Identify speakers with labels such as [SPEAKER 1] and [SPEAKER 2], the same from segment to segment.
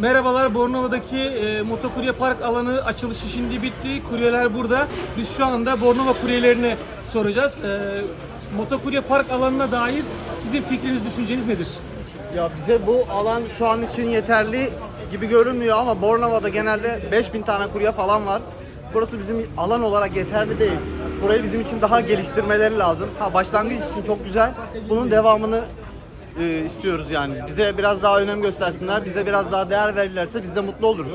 [SPEAKER 1] Merhabalar, Bornova'daki e, motokurye park alanı açılışı şimdi bitti. Kuryeler burada. Biz şu anda Bornova kuryelerine soracağız. E, motokurye park alanına dair sizin fikriniz, düşünceniz nedir?
[SPEAKER 2] Ya bize bu alan şu an için yeterli gibi görünmüyor ama Bornova'da genelde 5000 tane kurye falan var. Burası bizim alan olarak yeterli değil. Burayı bizim için daha geliştirmeleri lazım. Ha başlangıç için çok güzel. Bunun devamını e, istiyoruz yani. Bize biraz daha önem göstersinler, bize biraz daha değer verirlerse biz de mutlu oluruz.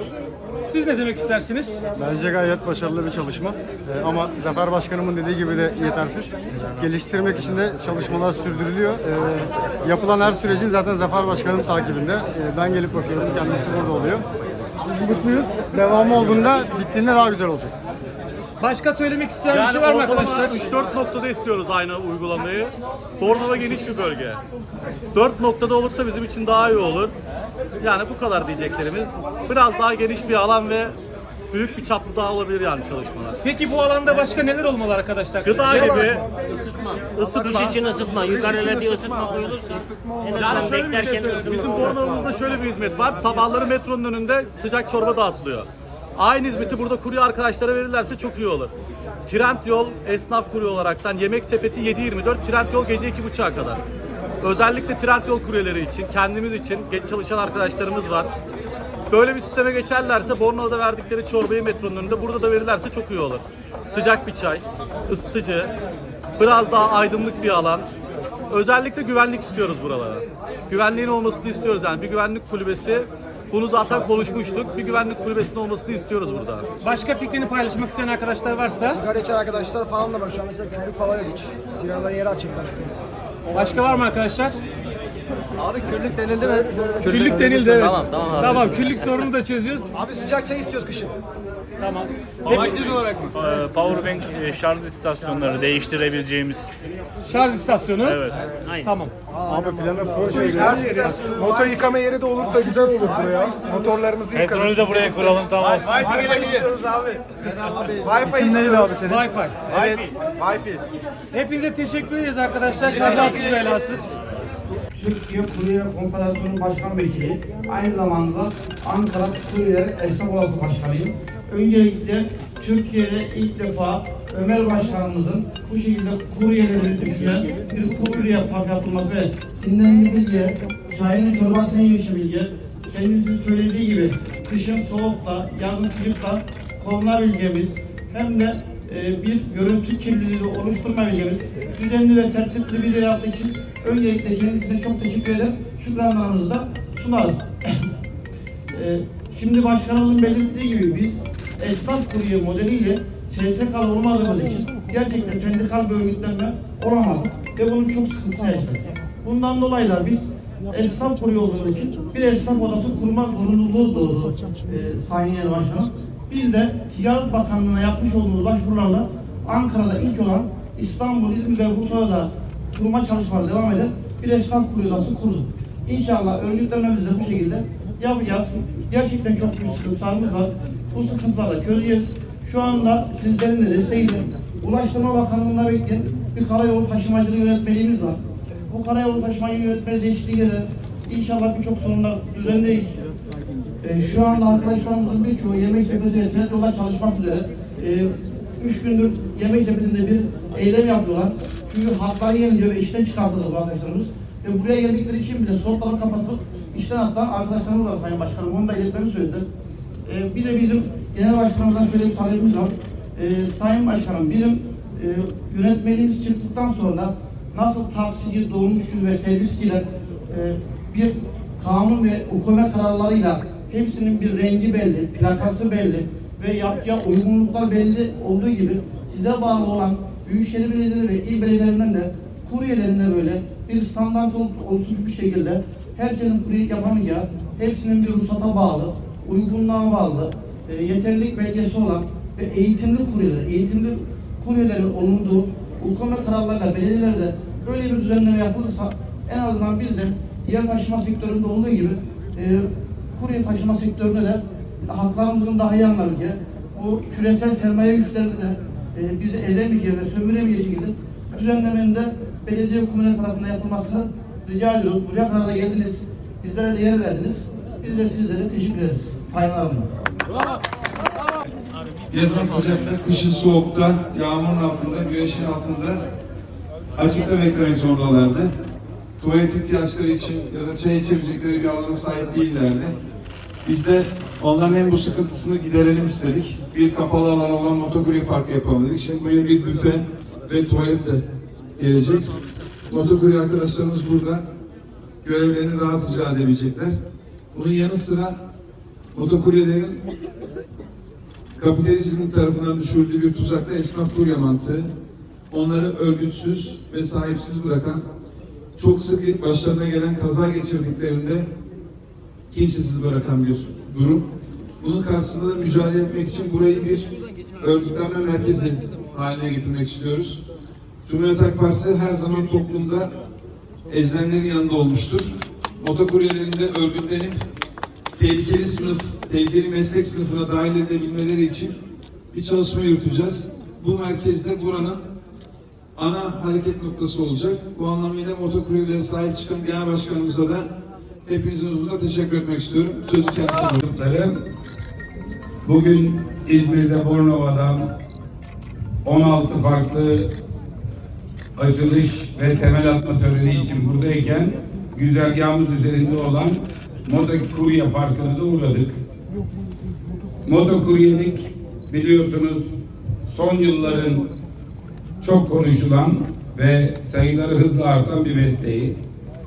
[SPEAKER 1] Siz ne demek istersiniz?
[SPEAKER 3] Bence gayet başarılı bir çalışma. Ee, ama Zafer Başkanımın dediği gibi de yetersiz. Geliştirmek için de çalışmalar sürdürülüyor. Ee, yapılan her sürecin zaten Zafer Başkanım takibinde. Ee, ben gelip bakıyorum, kendisi burada oluyor. Biz mutluyuz. Devamı olduğunda bittiğinde daha güzel olacak.
[SPEAKER 1] Başka söylemek isteyen bir şey var mı arkadaşlar?
[SPEAKER 4] 3-4 noktada istiyoruz aynı uygulamayı. Bornova geniş bir bölge. 4 noktada olursa bizim için daha iyi olur. Yani bu kadar diyeceklerimiz. Biraz daha geniş bir alan ve büyük bir çaplı daha olabilir yani çalışmalar.
[SPEAKER 1] Peki bu alanda başka neler olmalı arkadaşlar?
[SPEAKER 4] Gıda
[SPEAKER 1] sizce?
[SPEAKER 4] gibi
[SPEAKER 5] Isıtma.
[SPEAKER 4] ısıtma.
[SPEAKER 5] Kış için ısıtma. Yukarıda bir ısıtma koyulursa en
[SPEAKER 4] Yani
[SPEAKER 5] azından
[SPEAKER 4] şöyle bir şey
[SPEAKER 5] beklerken
[SPEAKER 4] söyleyeyim. Bizim
[SPEAKER 5] ısınması.
[SPEAKER 4] Bornova'mızda şöyle bir hizmet var. Sabahları metronun önünde sıcak çorba dağıtılıyor. Aynı hizmeti burada kurye arkadaşlara verirlerse çok iyi olur. Trend yol esnaf kurye olaraktan yemek sepeti 7-24, trend yol gece 2.30'a kadar. Özellikle trend yol kuryeleri için, kendimiz için, gece çalışan arkadaşlarımız var. Böyle bir sisteme geçerlerse Bornova'da verdikleri çorbayı metronun önünde burada da verirlerse çok iyi olur. Sıcak bir çay, ısıtıcı, biraz daha aydınlık bir alan. Özellikle güvenlik istiyoruz buralara. Güvenliğin olmasını istiyoruz yani bir güvenlik kulübesi. Bunu zaten konuşmuştuk. Bir güvenlik kulübesinin olmasını istiyoruz burada.
[SPEAKER 1] Başka fikrini paylaşmak isteyen arkadaşlar varsa?
[SPEAKER 6] Sigara içen arkadaşlar falan da var. Şu an mesela küllük falan yok hiç. Sigaraları yere açıklar.
[SPEAKER 1] Başka var mı arkadaşlar?
[SPEAKER 2] Abi küllük denildi mi?
[SPEAKER 1] Küllük denildi evet.
[SPEAKER 2] Tamam, tamam abi.
[SPEAKER 1] Tamam, küllük sorunu da çözüyoruz.
[SPEAKER 6] Abi sıcak çay istiyoruz kışın.
[SPEAKER 1] Tamam.
[SPEAKER 7] Ee, Powerbank e, şarj istasyonları değiştirebileceğimiz.
[SPEAKER 1] Şarj istasyonu.
[SPEAKER 7] Evet.
[SPEAKER 1] Tamam.
[SPEAKER 3] Abi planı proje
[SPEAKER 6] Motor yıkama yeri de olursa güzel olur buraya. Motorlarımızı
[SPEAKER 7] Petrolü de buraya kuralım tamam.
[SPEAKER 2] istiyoruz abi.
[SPEAKER 6] Wi-Fi
[SPEAKER 3] İsim neydi abi senin?
[SPEAKER 1] Wi-Fi.
[SPEAKER 2] Evet. Wi-Fi.
[SPEAKER 1] Hepinize teşekkür ederiz arkadaşlar. Kazasız belasız.
[SPEAKER 8] Türkiye Kurye Konfederasyonu Başkan Vekili, aynı zamanda Ankara Kuryeler Esnaf Odası Başkanıyım. Öncelikle Türkiye'de ilk defa Ömer Başkanımızın bu şekilde kuryeleri düşünen bir kurye park yapılması ve dinlenme bilgi, çayını çorbasını yeşil bilgi, kendisi söylediği gibi kışın soğukla, yazın sıcakla korunabileceğimiz hem de e, bir görüntü kirliliği oluşturmayabileceğimiz düzenli ve tertipli bir yer yaptığı için öncelikle kendisine çok teşekkür ederim. Şükranlarımızı da sunarız. E, Şimdi başkanımızın belirttiği gibi biz esnaf kurye modeliyle SSK'lı olmadığımız için gerçekten sendikal bir örgütlenme olamadık ve bunun çok sıkıntısı yaşadık. Bundan dolayı da biz esnaf kurye olduğumuz için bir esnaf odası kurma zorunluluğu doğdu e, Sayın Genel Başkanım. Biz de Ticaret Bakanlığı'na yapmış olduğumuz başvurularla Ankara'da ilk olan İstanbul, İzmir ve Bursa'da da kurma çalışmaları devam eden bir esnaf kurye odası kurduk. İnşallah örgütlenmemizi de bu şekilde yapacağız. Gerçekten çok büyük sıkıntılarımız var. Bu sıkıntıları çözeceğiz. Şu anda sizlerin de desteğiyle Ulaştırma Bakanlığı'na bekleyen bir karayolu taşımacılığı yönetmeliğimiz var. Bu karayolu taşımacılığı yönetmeliği değişikliğiyle de inşallah birçok sorunlar düzenleyiz. Ee, şu anda arkadaşlarımızın birçoğu yemek sepeti ve TED yolda çalışmak üzere. Ee, üç gündür yemek sepetinde bir eylem yapıyorlar. Çünkü hakları yeniliyor ve işten çıkartıldı bu arkadaşlarımız. Ve buraya geldikleri için bile slotları kapatılıp işten atılan arkadaşlarımız var Sayın Başkanım. Onu da iletmemi söyledi. Ee, bir de bizim genel başkanımızdan şöyle bir talebimiz var. Ee, Sayın Başkanım bizim e, yönetmeliğimiz çıktıktan sonra nasıl taksici, dolmuşçu ve servisçiler e, bir kanun ve hükümet kararlarıyla hepsinin bir rengi belli, plakası belli ve yapacağı uygunluklar belli olduğu gibi size bağlı olan Büyükşehir Belediyeleri ve il belediyelerinden de kuryelerinde böyle bir standart ol- oluşmuş bir şekilde herkesin kurye yapamayacağı, hepsinin bir ruhsata bağlı, uygunluğa bağlı, e, yeterlilik belgesi olan ve eğitimli kuryeler, eğitimli kuryelerin olunduğu hükümet kararlarıyla belediyelerde böyle bir düzenleme yapılırsa en azından biz de yer taşıma sektöründe olduğu gibi e, kurye taşıma sektöründe de haklarımızın daha iyi anlayacağı, bu küresel sermaye güçlerinde de e, bizi ezemeyeceği ve sömüremeyeceği şekilde düzenlemenin de belediye hükümet tarafından yapılmasını rica ediyoruz. Buraya kadar da geldiniz, bizlere de yer verdiniz. Biz de sizlere teşekkür ederiz. Sayın Arınlar.
[SPEAKER 9] Yazın sıcakta, kışın soğukta, yağmurun altında, güneşin altında açıkta beklemek zorundalardı. Tuvalet ihtiyaçları için ya da çay içebilecekleri bir alana sahip değillerdi. Biz de onların hem bu sıkıntısını giderelim istedik. Bir kapalı alan olan motokurye parkı yapalım dedik. Şimdi buraya bir büfe ve tuvalet de gelecek. Motokurye arkadaşlarımız burada görevlerini rahat icra edebilecekler. Bunun yanı sıra motokuryelerin kapitalizmin tarafından düşürüldüğü bir tuzakta esnaf kurye mantığı, onları örgütsüz ve sahipsiz bırakan, çok sık başlarına gelen kaza geçirdiklerinde kimsesiz bırakan bir durum. Bunun karşısında da mücadele etmek için burayı bir örgütlenme merkezi haline getirmek istiyoruz. Cumhuriyet Halk Partisi her zaman toplumda ezilenlerin yanında olmuştur. Motokuryelerin de örgütlenip tehlikeli sınıf, tehlikeli meslek sınıfına dahil edebilmeleri için bir çalışma yürüteceğiz. Bu merkezde buranın ana hareket noktası olacak. Bu anlamıyla motokuryelere sahip çıkan genel başkanımıza da hepinizin huzurunda teşekkür etmek istiyorum. Sözü kendisine
[SPEAKER 10] Bugün İzmir'de Bornova'dan 16 farklı açılış ve temel atma töreni için buradayken güzergahımız üzerinde olan Motokurye Parkı'na da uğradık. Motokuryelik biliyorsunuz son yılların çok konuşulan ve sayıları hızla artan bir mesleği.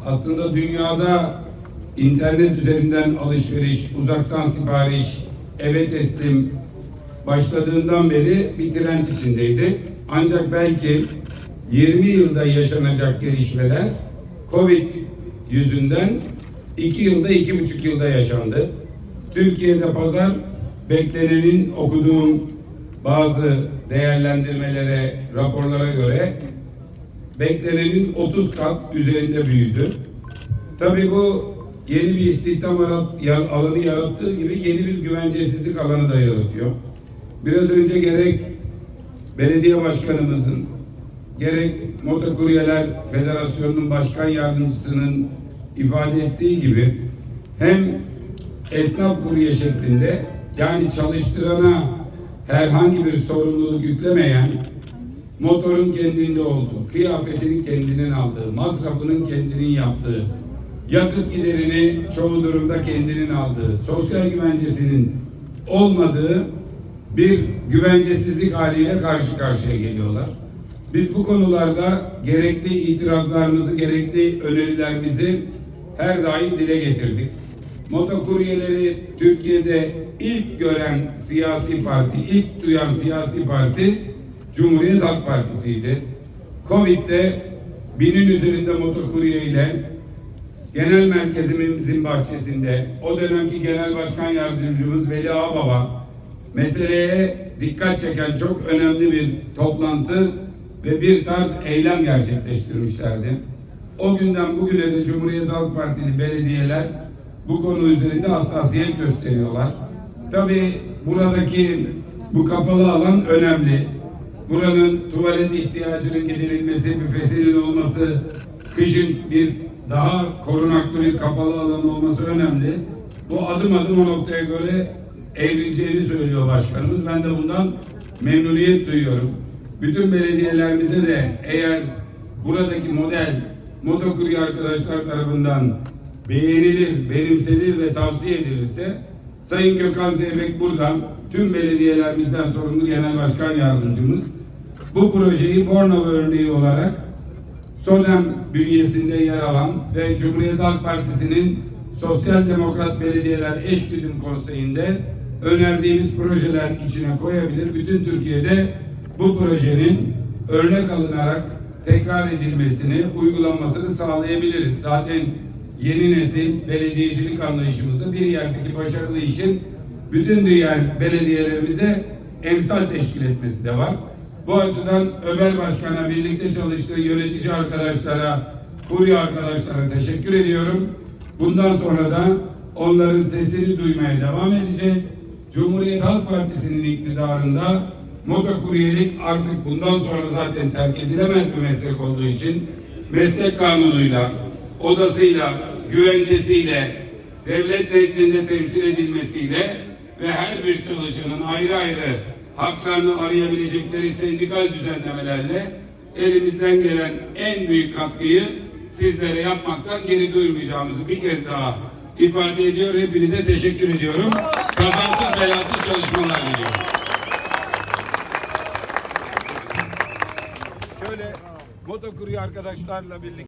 [SPEAKER 10] Aslında dünyada internet üzerinden alışveriş, uzaktan sipariş, eve teslim başladığından beri bir trend içindeydi. Ancak belki 20 yılda yaşanacak gelişmeler Covid yüzünden 2 yılda, iki buçuk yılda yaşandı. Türkiye'de pazar beklenenin okuduğum bazı değerlendirmelere, raporlara göre beklenenin 30 kat üzerinde büyüdü. Tabii bu yeni bir istihdam alanı yarattığı gibi yeni bir güvencesizlik alanı da yaratıyor. Biraz önce gerek belediye başkanımızın, gerek Motokuryeler Federasyonu'nun başkan yardımcısının ifade ettiği gibi hem esnaf kurye şeklinde yani çalıştırana herhangi bir sorumluluk yüklemeyen motorun kendinde olduğu, kıyafetinin kendinin aldığı, masrafının kendinin yaptığı, yakıt giderini çoğu durumda kendinin aldığı, sosyal güvencesinin olmadığı bir güvencesizlik haliyle karşı karşıya geliyorlar. Biz bu konularda gerekli itirazlarımızı, gerekli önerilerimizi her daim dile getirdik. Motokuryeleri Türkiye'de ilk gören siyasi parti, ilk duyan siyasi parti Cumhuriyet Halk Partisi'ydi. Covid'de binin üzerinde motokurye ile genel merkezimizin bahçesinde o dönemki genel başkan yardımcımız Veli Ağbaba meseleye dikkat çeken çok önemli bir toplantı ve bir tarz eylem gerçekleştirmişlerdi. O günden bugüne de Cumhuriyet Halk Partili belediyeler bu konu üzerinde hassasiyet gösteriyorlar. Tabii buradaki bu kapalı alan önemli. Buranın tuvalet ihtiyacının giderilmesi, büfesinin olması, kışın bir daha korunaklı bir kapalı alan olması önemli. Bu adım adım o noktaya göre evrileceğini söylüyor başkanımız. Ben de bundan memnuniyet duyuyorum. Bütün belediyelerimize de eğer buradaki model motokurye arkadaşlar tarafından beğenilir, benimsenir ve tavsiye edilirse Sayın Gökhan Zeybek buradan tüm belediyelerimizden sorumlu genel başkan yardımcımız bu projeyi Bornova örneği olarak SODEM bünyesinde yer alan ve Cumhuriyet Halk Partisi'nin Sosyal Demokrat Belediyeler Eşgüdüm Konseyi'nde önerdiğimiz projeler içine koyabilir. Bütün Türkiye'de bu projenin örnek alınarak tekrar edilmesini, uygulanmasını sağlayabiliriz. Zaten yeni nesil belediyecilik anlayışımızda bir yerdeki başarılı işin bütün diğer belediyelerimize emsal teşkil etmesi de var. Bu açıdan Ömer Başkan'a birlikte çalıştığı yönetici arkadaşlara, kurye arkadaşlara teşekkür ediyorum. Bundan sonra da onların sesini duymaya devam edeceğiz. Cumhuriyet Halk Partisi'nin iktidarında motokuryelik artık bundan sonra zaten terk edilemez bir meslek olduğu için meslek kanunuyla, odasıyla, güvencesiyle, devlet nezdinde temsil edilmesiyle ve her bir çalışanın ayrı ayrı haklarını arayabilecekleri sendikal düzenlemelerle elimizden gelen en büyük katkıyı sizlere yapmaktan geri duymayacağımızı bir kez daha ifade ediyor. Hepinize teşekkür ediyorum. Kazansız belasız çalışmalar diliyorum. Motokurye arkadaşlarla birlikte